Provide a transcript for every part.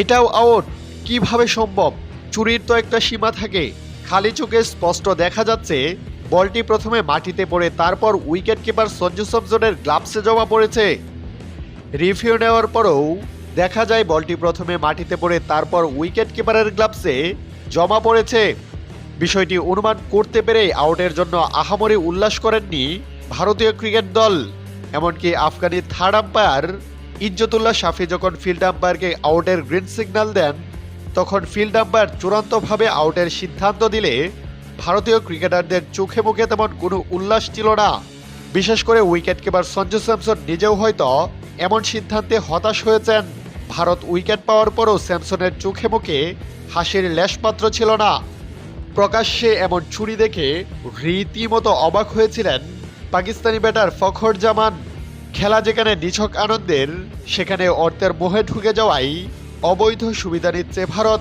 এটাও আউট। কীভাবে সম্ভব? চুরির তো একটা সীমা থাকে। খালি চোখে স্পষ্ট দেখা যাচ্ছে, বলটি প্রথমে মাটিতে পড়ে, তারপর উইকেট কিপার সঞ্জু স্যামসনের গ্লাভসে জমা পড়েছে। রিভিউ নেওয়ার পরেও দেখা যায় বলটি প্রথমে মাটিতে পড়ে, তারপর উইকেট কিপারের গ্লাভসে জমা পড়েছে। বিষয়টি অনুমান করতে পেরে আউটের জন্য আহামরি উল্লাস করেননি ভারতীয় ক্রিকেট দল, এমনকি আফগানি থার্ড আম্পায়ার ইজ্জতুল্লাহ শাফি যখন ফিল্ড আম্পায়ারকে আউটের গ্রিন সিগন্যাল দেন, তখন ফিল্ড আম্পায়ার চূড়ান্তভাবে আউটের সিদ্ধান্ত দিলে ভারতীয় ক্রিকেটারদের চোখে মুখে তেমন কোনো উল্লাস ছিল না। বিশেষ করে উইকেট কিপার সঞ্জু স্যামসন নিজেও হয়তো এমন সিদ্ধান্তে হতাশ হয়েছেন। ভারত উইকেট পাওয়ার পরও স্যামসনের চোখে মুখে হাসির লেশমাত্র ছিল না। প্রকাশ্যে এমন ছুরি দেখে রীতিমতো অবাক হয়েছিলেন পাকিস্তানি ব্যাটার ফখর জামান। খেলা যেখানে নিছক আনন্দের, সেখানে অর্থের মোহে ঢুকে যাওয়াই অবৈধ সুবিধা নিচ্ছে ভারত।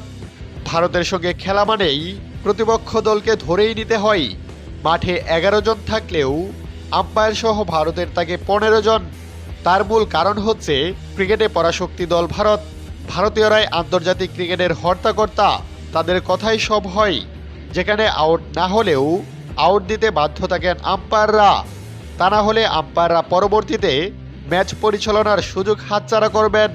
ভারতের সঙ্গে খেলা মানেই প্রতিপক্ষ দলকে ধরেই নিতে হয়। মাঠে এগারো জন থাকলেও আম্পায়ার সহ ভারতের তাকে পনেরো জন। তার মূল কারণ হচ্ছে ক্রিকেটে পরাশক্তি দল ভারত। ভারতীয়রাই আন্তর্জাতিক ক্রিকেটের হর্তাকর্তা। তাদের কথাই সব হয়। যেখানে আউট না হলেও আউট দিতে বাধ্য থাকেন আম্পায়াররা। তা না হলে আম্পায়াররা পরবর্তীতে ম্যাচ পরিচালনার সুযোগ হাতছাড়া করবেন